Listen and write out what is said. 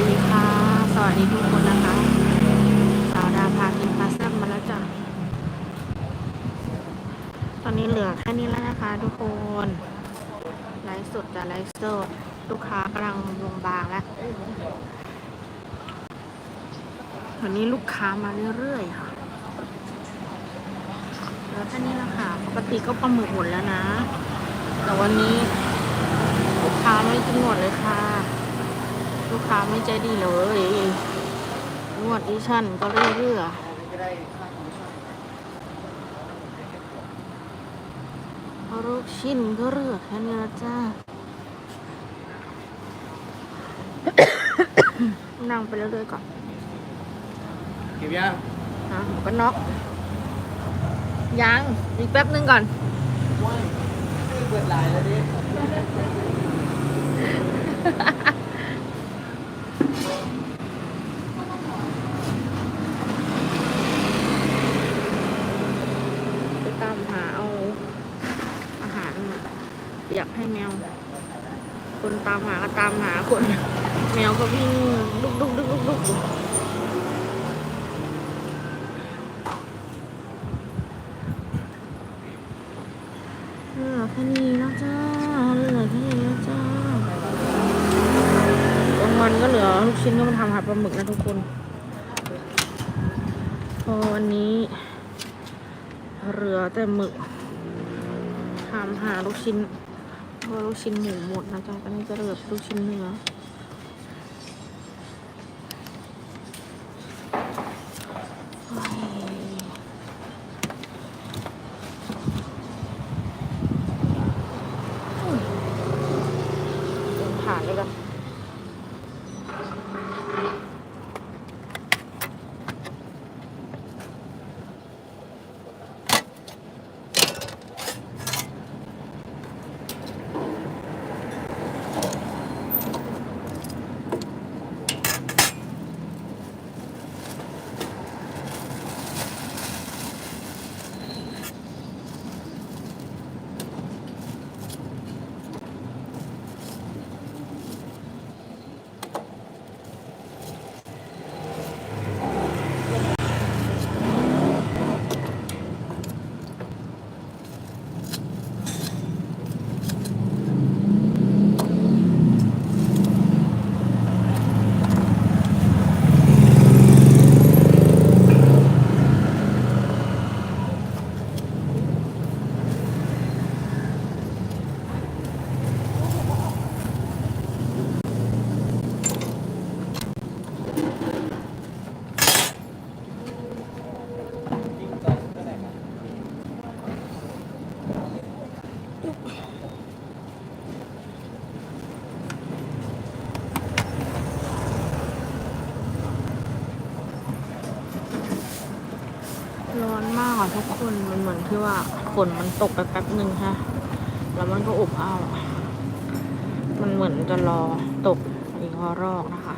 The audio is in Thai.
ดีค่ะ สวัสดีทุกคนนะคะ สาวดาพากินปลาแซ่บมาแล้วจ้ะ ตอนนี้เหลือแค่นี้แล้วนะคะทุกคน ไลฟ์สดจะไลฟ์สด ลูกค้ากำลังลงบางแล้ววันนี้ลูกค้ามาเรื่อยๆค่ะเหลือแค่นี้แล้วค่ะ ปกติก็ปลาหมึกหมดแล้วนะ แต่วันนี้ลูกค้าไม่กินหมดเลยค่ะ ลูกค้าไม่ใจดีเลยนวดดิฉันก็เรื่อยๆเอาลูกชิ้นก็เลือกแค่นี้ละจ้า นั่งไปเรื่อยๆก่อนเก็บยังนะก็น็อกยัง อีกแป๊บนึงก่อนว้ายเปิดลายแล้วดิ ไปตามหาเอาอาหาร อยากให้แมว คนตามหาก็ตามหาคน แมวก็วิ่งลุกลุกลุกลุกลุกเหลือแค่นี้แล้วจ้าเหลือแค่นี้แล้วจ้ากลางวันก็เหลือลูกชิ้นก็มาทำหาปลาหมึกนะทุกคนพอวันนี้เหลือแต่หมึกถามหาลูกชิ้น ลูกชิ้นหมูหมดนะจ๊ะก็น่าจะเหลือลูกชิ้นเนื้อากอะทุกคนมันเหมือนที่ว่าฝนมันตกไปแป๊บหนึ่งฮะ แล้วมันก็อบอ้าว มันเหมือนจะรอตกอีกรอบนะคะ